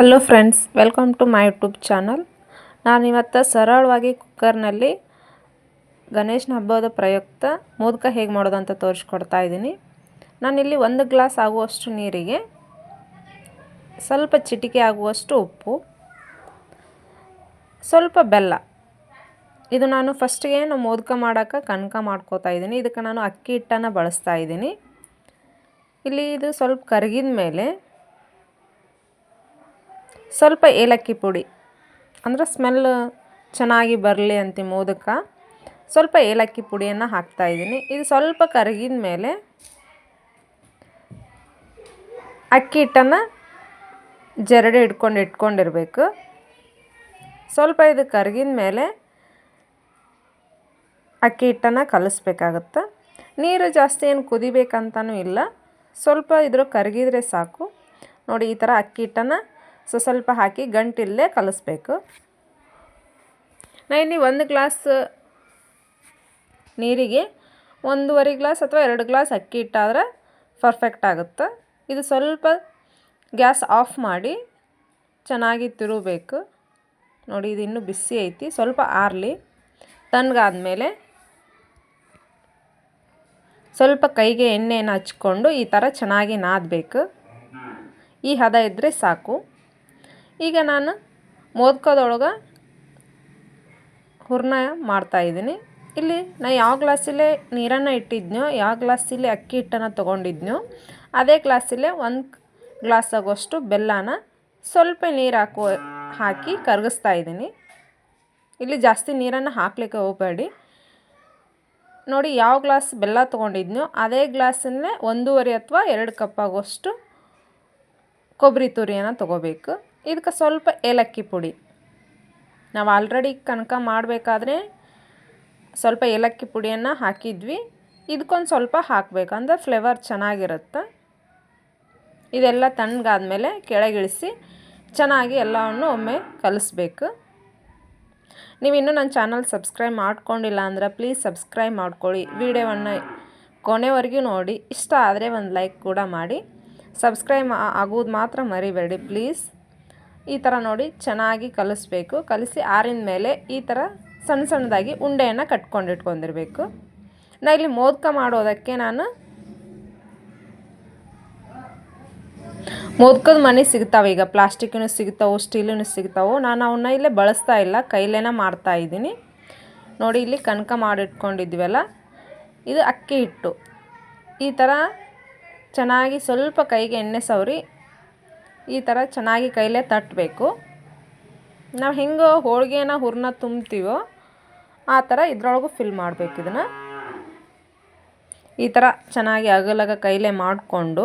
Hello friends, welcome to my YouTube channel. ನಾನಿವತ್ತು ಸರಳವಾಗಿ ಕುಕ್ಕರ್ನಲ್ಲಿ ಗಣೇಶನ ಹಬ್ಬದ ಪ್ರಯುಕ್ತ ಮೋದಕ ಹೇಗೆ ಮಾಡೋದು ಅಂತ ತೋರಿಸ್ಕೊಡ್ತಾ ಇದ್ದೀನಿ. ನಾನಿಲ್ಲಿ ಒಂದು ಗ್ಲಾಸ್ ಆಗುವಷ್ಟು ನೀರಿಗೆ ಸ್ವಲ್ಪ ಚಿಟಿಕೆ ಆಗುವಷ್ಟು ಉಪ್ಪು, ಸ್ವಲ್ಪ ಬೆಲ್ಲ. ಇದು ನಾನು ಫಸ್ಟಿಗೆ ನಾವು ಮೋದಕ ಮಾಡೋಕ್ಕೆ ಕನಕ ಮಾಡ್ಕೋತಾ ಇದ್ದೀನಿ. ಇದಕ್ಕೆ ನಾನು ಅಕ್ಕಿ ಹಿಟ್ಟನ್ನು ಬಳಸ್ತಾ ಇದ್ದೀನಿ. ಇಲ್ಲಿ ಇದು ಸ್ವಲ್ಪ ಕರಗಿದ ಮೇಲೆ ಸ್ವಲ್ಪ ಏಲಕ್ಕಿ ಪುಡಿ. ಅಂದರೆ ಸ್ಮೆಲ್ ಚೆನ್ನಾಗಿ ಬರಲಿ ಅಂತ ಮೋದಕ. ಸ್ವಲ್ಪ ಏಲಕ್ಕಿ ಪುಡಿಯನ್ನು ಹಾಕ್ತಾಯಿದ್ದೀನಿ ಇದು ಸ್ವಲ್ಪ ಕರಗಿದ ಮೇಲೆ ಅಕ್ಕಿ ಹಿಟ್ಟನ್ನು ಜರಡಿ ಇಟ್ಕೊಂಡು ಇಟ್ಕೊಂಡಿರಬೇಕು. ಸ್ವಲ್ಪ ಇದು ಕರಗಿದ ಮೇಲೆ ಅಕ್ಕಿ ಹಿಟ್ಟನ್ನು ಕಲಿಸ್ಬೇಕಾಗತ್ತೆ. ನೀರು ಜಾಸ್ತಿ ಏನು ಕುದಿಬೇಕಂತನೂ ಇಲ್ಲ. ಸ್ವಲ್ಪ ಇದ್ರ ಕರಗಿದರೆ ಸಾಕು. ನೋಡಿ ಈ ಥರ ಅಕ್ಕಿ ಹಿಟ್ಟನ್ನು ಸೊ ಸ್ವಲ್ಪ ಹಾಕಿ ಗಂಟಿಲ್ಲೇ ಕಲಿಸ್ಬೇಕು. ನಾ ಇಲ್ಲಿ ಒಂದು ಗ್ಲಾಸ್ ನೀರಿಗೆ ಒಂದೂವರೆ ಗ್ಲಾಸ್ ಅಥವಾ ಎರಡು ಗ್ಲಾಸ್ ಅಕ್ಕಿ ಇಟ್ಟಾದ್ರೆ ಪರ್ಫೆಕ್ಟ್ ಆಗುತ್ತೆ. ಇದು ಸ್ವಲ್ಪ ಗ್ಯಾಸ್ ಆಫ್ ಮಾಡಿ ಚೆನ್ನಾಗಿ ತಿರುಗಬೇಕು. ನೋಡಿ, ಇದು ಇನ್ನೂ ಬಿಸಿ ಐತಿ. ಸ್ವಲ್ಪ ಆರಲಿ. ತಣ್ಣಗಾದ್ಮೇಲೆ ಸ್ವಲ್ಪ ಕೈಗೆ ಎಣ್ಣೆಯನ್ನು ಹಚ್ಕೊಂಡು ಈ ಥರ ಚೆನ್ನಾಗಿ ನಾದಬೇಕು. ಈ ಹದ ಇದ್ದರೆ ಸಾಕು. ಈಗ ನಾನು ಮೋದಕದೊಳಗೆ ಹೂರ್ಣ ಮಾಡ್ತಾಯಿದ್ದೀನಿ ಇಲ್ಲಿ ನಾ ಯಾವ ಗ್ಲಾಸಲ್ಲೇ ನೀರನ್ನು ಇಟ್ಟಿದ್ನೋ, ಯಾವ ಗ್ಲಾಸಲ್ಲಿ ಅಕ್ಕಿ ಹಿಟ್ಟನ್ನು ತೊಗೊಂಡಿದ್ನೋ, ಅದೇ ಗ್ಲಾಸಲ್ಲೇ ಒಂದು ಗ್ಲಾಸ್ ಆಗೋಷ್ಟು ಬೆಲ್ಲನ ಸ್ವಲ್ಪ ನೀರು ಹಾಕುವ ಹಾಕಿ ಕರಗಿಸ್ತಾ ಇದ್ದೀನಿ. ಇಲ್ಲಿ ಜಾಸ್ತಿ ನೀರನ್ನು ಹಾಕಲಿಕ್ಕೆ ಹೋಗಬೇಡಿ. ನೋಡಿ ಯಾವ ಗ್ಲಾಸ್ ಬೆಲ್ಲ ತೊಗೊಂಡಿದ್ನೋ, ಅದೇ ಗ್ಲಾಸನ್ನೇ ಒಂದೂವರೆ ಅಥವಾ ಎರಡು ಕಪ್ ಆಗೋಷ್ಟು ಕೊಬ್ಬರಿ ತುರಿಯನ್ನು ತೊಗೋಬೇಕು. ಇದಕ್ಕೆ ಸ್ವಲ್ಪ ಏಲಕ್ಕಿ ಪುಡಿ. ನಾವು ಆಲ್ರೆಡಿ ಕನಕ ಮಾಡಬೇಕಾದ್ರೆ ಸ್ವಲ್ಪ ಏಲಕ್ಕಿ ಪುಡಿಯನ್ನು ಹಾಕಿದ್ವಿ. ಇದಕ್ಕೊಂದು ಸ್ವಲ್ಪ ಹಾಕಬೇಕು. ಅಂದರೆ ಫ್ಲೇವರ್ ಚೆನ್ನಾಗಿರುತ್ತೆ. ಇದೆಲ್ಲ ತಣ್ಣಗಾದ್ಮೇಲೆ ಕೆಳಗಿಳಿಸಿ ಚೆನ್ನಾಗಿ ಎಲ್ಲವನ್ನು ಒಮ್ಮೆ ಕಲಿಸ್ಬೇಕು. ನೀವು ಇನ್ನೂ ನನ್ನ ಚಾನಲ್ ಸಬ್ಸ್ಕ್ರೈಬ್ ಮಾಡ್ಕೊಂಡಿಲ್ಲ ಅಂದ್ರೆ ಪ್ಲೀಸ್ ಸಬ್ಸ್ಕ್ರೈಬ್ ಮಾಡ್ಕೊಳ್ಳಿ. ವಿಡಿಯೋವನ್ನು ಕೊನೆವರೆಗೂ ನೋಡಿ. ಇಷ್ಟ ಆದರೆ ಒಂದು ಲೈಕ್ ಕೂಡ ಮಾಡಿ. ಸಬ್ಸ್ಕ್ರೈಬ್ ಆಗೋದು ಮಾತ್ರ ಮರಿಬೇಡಿ. ಪ್ಲೀಸ್ ಈ ಥರ ನೋಡಿ ಚೆನ್ನಾಗಿ ಕಲಿಸ್ಬೇಕು. ಕಲಿಸಿ ಆರಿದ ಮೇಲೆ ಈ ಥರ ಸಣ್ಣ ಸಣ್ಣದಾಗಿ ಉಂಡೆಯನ್ನು ಕಟ್ಕೊಂಡು ಇಟ್ಕೊಂಡಿರಬೇಕು. ನಾ ಇಲ್ಲಿ ಮೋದಕ ಮಾಡೋದಕ್ಕೆ ನಾನು ಮೋದಕದ ಮನೆ ಸಿಗ್ತಾವೆ, ಈಗ ಪ್ಲಾಸ್ಟಿಕ್ನು ಸಿಗ್ತಾವೆ ಸ್ಟೀಲೂ ಸಿಗ್ತಾವೆ, ನಾನು ಅವನ್ನ ಇಲ್ಲೇ ಬಳಸ್ತಾ ಇಲ್ಲ, ಕೈಲೇನ ಮಾಡ್ತಾ ಇದ್ದೀನಿ. ನೋಡಿ ಇಲ್ಲಿ ಕನಕ ಮಾಡಿಟ್ಕೊಂಡಿದ್ವಲ್ಲ ಇದು ಅಕ್ಕಿ ಹಿಟ್ಟು. ಈ ಥರ ಚೆನ್ನಾಗಿ ಸ್ವಲ್ಪ ಕೈಗೆ ಎಣ್ಣೆ ಸವರಿ ಈ ಥರ ಚೆನ್ನಾಗಿ ಕೈಲೇ ತಟ್ಟಬೇಕು ನಾವು ಹೆಂಗೆ ಹೋಳಿಗೆನ ಹುರ್ನ ತುಂಬ್ತೀವೋ ಆ ಥರ ಇದ್ರೊಳಗೂ ಫಿಲ್ ಮಾಡಬೇಕು ಇದನ್ನು. ಈ ಥರ ಚೆನ್ನಾಗಿ ಅಗಲಗ ಕೈಲೇ ಮಾಡಿಕೊಂಡು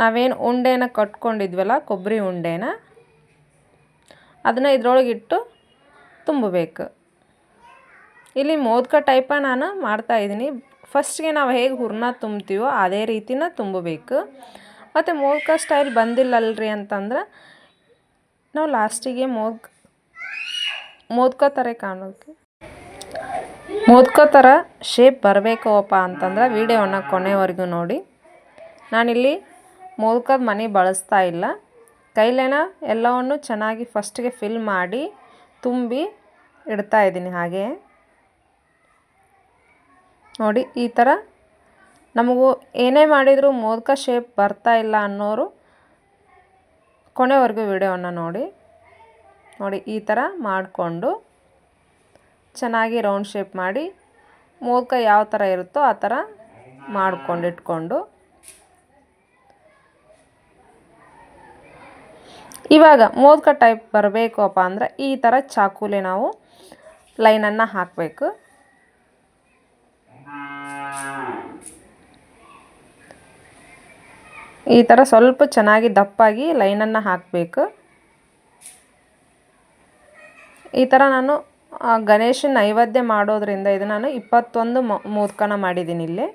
ನಾವೇನು ಉಂಡೆನ ಕಟ್ಕೊಂಡಿದ್ವಲ್ಲ, ಕೊಬ್ಬರಿ ಉಂಡೆನ, ಅದನ್ನು ಇದ್ರೊಳಗೆ ಇಟ್ಟು ತುಂಬಬೇಕು. ಇಲ್ಲಿ ಮೋದಕ ಟೈಪ ನಾನು ಮಾಡ್ತಾಯಿದ್ದೀನಿ ಫಸ್ಟ್ಗೆ ನಾವು ಹೇಗೆ ಹುರ್ನ ತುಂಬ್ತೀವೋ ಅದೇ ರೀತಿನ ತುಂಬಬೇಕು. ಮತ್ತು ಮೋದಕ ಸ್ಟೈಲ್ ಬಂದಿಲ್ಲಲ್ರಿ ಅಂತಂದ್ರೆ ನಾವು ಲಾಸ್ಟಿಗೆ ಮೋಗ್, ಮೋದಕ ಥರ ಕಾಣೋಕೆ. ಮೋದಕ ಥರ ಶೇಪ್ ಬರಬೇಕಪ್ಪ ಅಂತಂದ್ರೆ ವೀಡಿಯೋವನ್ನು ಕೊನೆವರೆಗೂ ನೋಡಿ. ನಾನಿಲ್ಲಿ ಮೋದಕದ ಮನೆ ಬಳಸ್ತಾ ಇಲ್ಲ. ಕೈಲೇನ ಎಲ್ಲವನ್ನು ಚೆನ್ನಾಗಿ ಫಸ್ಟಿಗೆ ಫಿಲ್ ಮಾಡಿ ತುಂಬಿ ಇಡ್ತಾ ಇದ್ದೀನಿ ಹಾಗೆ. ನೋಡಿ, ಈ ಥರ ನಮಗೂ ಏನೇ ಮಾಡಿದರೂ ಮೋದಕ ಶೇಪ್ ಬರ್ತಾ ಇಲ್ಲ ಅನ್ನೋರು ಕೊನೆವರೆಗೂ ವಿಡಿಯೋವನ್ನು ನೋಡಿ. ನೋಡಿ, ಈ ಥರ ಮಾಡಿಕೊಂಡು ಚೆನ್ನಾಗಿ ರೌಂಡ್ ಶೇಪ್ ಮಾಡಿ ಮೋದಕ ಯಾವ ಥರ ಇರುತ್ತೋ ಆ ಥರ ಮಾಡ್ಕೊಂಡು ಇಟ್ಕೊಂಡು. ಇವಾಗ ಮೋದಕ ಟೈಪ್ ಬರಬೇಕಪ್ಪ ಅಂದರೆ ಈ ಥರ ಚಾಕುಲೆ ನಾವು ಲೈನನ್ನು ಹಾಕಬೇಕು. ಈ ಥರ ಸ್ವಲ್ಪ ಚೆನ್ನಾಗಿ ದಪ್ಪಾಗಿ ಲೈನನ್ನು ಹಾಕಬೇಕು. ಈ ಥರ ನಾನು ಗಣೇಶನ ನೈವೇದ್ಯ ಮಾಡೋದ್ರಿಂದ ಇದು ನಾನು ಇಪ್ಪತ್ತೊಂದು ಮೂರ್ಕನ ಮಾಡಿದ್ದೀನಿ ಇಲ್ಲಿ.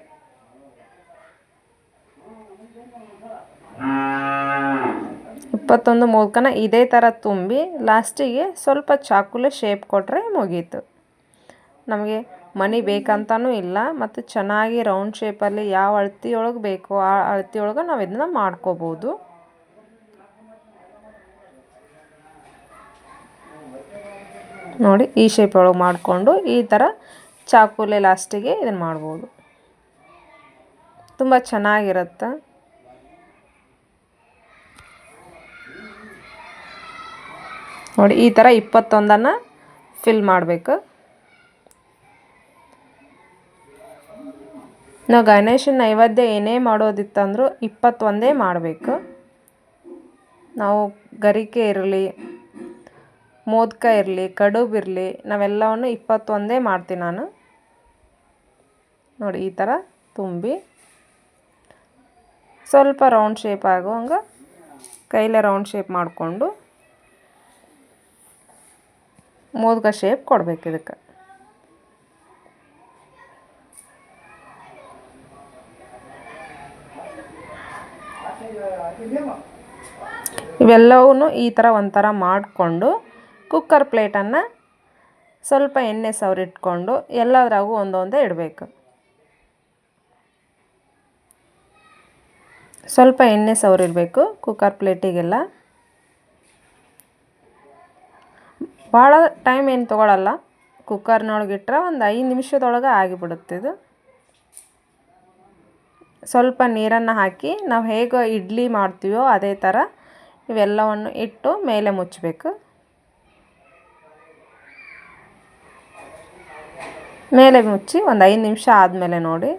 ಇಪ್ಪತ್ತೊಂದು ಮೂರ್ಕನ ಇದೇ ಥರ ತುಂಬಿ ಲಾಸ್ಟಿಗೆ ಸ್ವಲ್ಪ ಚಾಕುಲೆ ಶೇಪ್ ಕೊಟ್ಟರೆ ಮುಗೀತು. ನಮಗೆ ಮನೆ ಬೇಕಂತನೂ ಇಲ್ಲ, ಮತ್ತು ಚೆನ್ನಾಗಿ ರೌಂಡ್ ಶೇಪಲ್ಲಿ ಯಾವ ಅಳತೆಯೊಳಗೆ ಬೇಕೋ ಆ ಅಳತೆಯೊಳಗೆ ನಾವು ಇದನ್ನ ಮಾಡ್ಕೋಬೋದು. ನೋಡಿ, ಈ ಶೇಪ್ ಒಳಗೆ ಮಾಡಿಕೊಂಡು ಈ ಥರ ಚಾಕುಲೆ ಲಾಸ್ಟಿಗೆ ಇದನ್ನು ಮಾಡ್ಬೋದು. ತುಂಬ ಚೆನ್ನಾಗಿರುತ್ತೆ. ನೋಡಿ, ಈ ಥರ ಇಪ್ಪತ್ತೊಂದನ್ನು ಫಿಲ್ ಮಾಡಬೇಕು. ನಾವು ಗಣೇಶನ ನೈವೇದ್ಯ ಏನೇ ಮಾಡೋದಿತ್ತಂದ್ರೂ ಇಪ್ಪತ್ತೊಂದೇ ಮಾಡಬೇಕು. ನಾವು ಗರಿಕೆ ಇರಲಿ, ಮೋದಕ ಇರಲಿ, ಕಡುಬು ಇರಲಿ, ನಾವೆಲ್ಲವನ್ನು ಇಪ್ಪತ್ತೊಂದೇ ಮಾಡ್ತೀನಿ ನಾನು. ನೋಡಿ, ಈ ಥರ ತುಂಬಿ ಸ್ವಲ್ಪ ರೌಂಡ್ ಶೇಪ್ ಆಗುವಂಗೆ ಕೈಲೇ ರೌಂಡ್ ಶೇಪ್ ಮಾಡಿಕೊಂಡು ಮೋದಕ ಶೇಪ್ ಕೊಡಬೇಕು ಇದಕ್ಕೆ. ಇವೆಲ್ಲವೂ ಈ ಥರ ಒಂಥರ ಮಾಡಿಕೊಂಡು ಕುಕ್ಕರ್ ಪ್ಲೇಟನ್ನು ಸ್ವಲ್ಪ ಎಣ್ಣೆ ಸವರಿಟ್ಕೊಂಡು ಎಲ್ಲದ್ರಾಗೂ ಒಂದೊಂದೇ ಇಡಬೇಕು. ಸ್ವಲ್ಪ ಎಣ್ಣೆ ಸವರಿರಬೇಕು ಕುಕ್ಕರ್ ಪ್ಲೇಟಿಗೆಲ್ಲ. ಭಾಳ ಟೈಮ್ ಏನು ತೊಗೊಳಲ್ಲ. ಕುಕ್ಕರ್ನೊಳಗಿಟ್ರೆ ಒಂದು ಐದು ನಿಮಿಷದೊಳಗೆ ಆಗಿಬಿಡುತ್ತೆ ಇದು. ಸ್ವಲ್ಪ ನೀರನ್ನು ಹಾಕಿ ನಾವು ಹೇಗೆ ಇಡ್ಲಿ ಮಾಡ್ತೀವೋ ಅದೇ ಥರ ಇವೆಲ್ಲವನ್ನು ಇಟ್ಟು ಮೇಲೆ ಮುಚ್ಚಬೇಕು. ಮೇಲೆ ಮುಚ್ಚಿ ಒಂದು ಐದು ನಿಮಿಷ ಆದಮೇಲೆ ನೋಡಿ.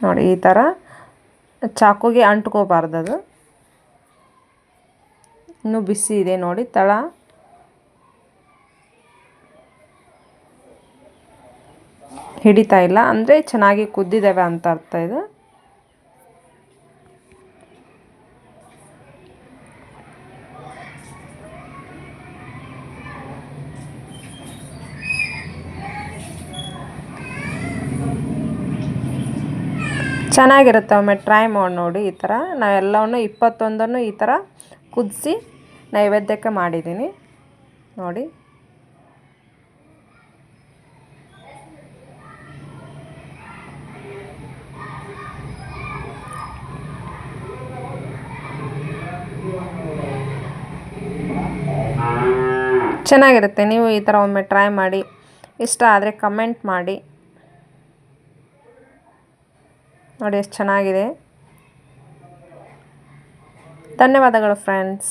ನೋಡಿ ಈ ಥರ ಚಾಕುಗೆ ಅಂಟ್ಕೋಬಾರ್ದು ಅದು. ಇನ್ನೂ ಬಿಸಿ ಇದೆ ನೋಡಿ, ತಳ. ಹಿಡಿತಾ ಇಲ್ಲ. ಅಂದರೆ ಚೆನ್ನಾಗಿ ಕುದ್ದಿದ್ದಾವೆ ಅಂತ ಅರ್ಥ ಇದು. ಚೆನ್ನಾಗಿರುತ್ತೆ ಒಮ್ಮೆ ಟ್ರೈ ಮಾಡಿ ನೋಡಿ ಈ ಥರ. ನಾವೆಲ್ಲವನ್ನು ಇಪ್ಪತ್ತೊಂದನ್ನು ಈ ಥರ ಕುದಿಸಿ ನೈವೇದ್ಯಕ್ಕೆ ಮಾಡಿದ್ದೀನಿ. ನೋಡಿ. ಚೆನ್ನಾಗಿರುತ್ತೆ. ನೀವು ಈ ಥರ ಒಮ್ಮೆ ಟ್ರೈ ಮಾಡಿ. ಇಷ್ಟ ಆದರೆ ಕಮೆಂಟ್ ಮಾಡಿ. ನೋಡಿ, ಎಷ್ಟು ಚೆನ್ನಾಗಿದೆ. ಧನ್ಯವಾದಗಳು ಫ್ರೆಂಡ್ಸ್